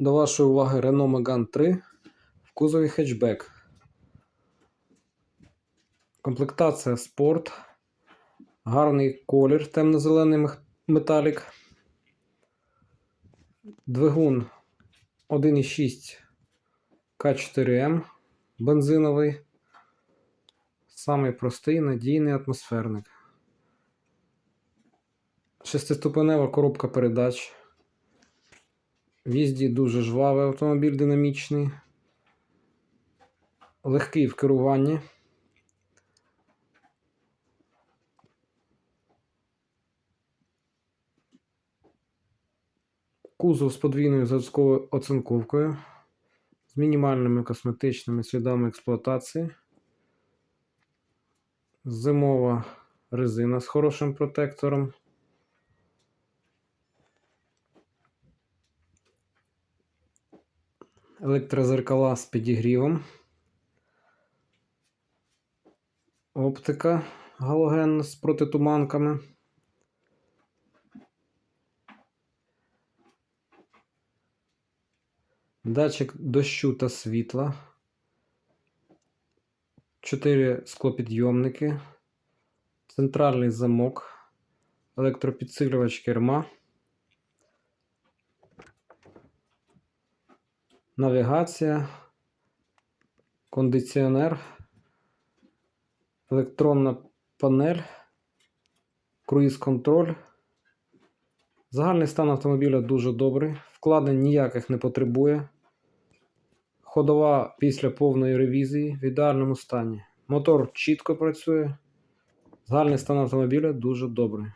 До вашої уваги Renault Megane 3 в кузові хетчбек. Комплектація спорт. Гарний колір темно-зелений металік. Двигун 1,6 К4М бензиновий. Самий простий надійний атмосферник. Шестиступенева коробка передач. В їзді дуже жвавий автомобіль динамічний. Легкий в керуванні. Кузов з подвійною заводською оцинковкою, з мінімальними косметичними слідами експлуатації. Зимова резина з хорошим протектором. Електрозеркала з підігрівом. Оптика галогенна з протитуманками. Датчик дощу та світла. Чотири склопідйомники. Центральний замок. Електропідсилювач керма. Навігація. Кондиціонер. Електронна панель. Круїз-контроль. Загальний стан автомобіля дуже добрий. Вкладень ніяких не потребує. Ходова після повної ревізії в ідеальному стані. Мотор чітко працює. Загальний стан автомобіля дуже добрий.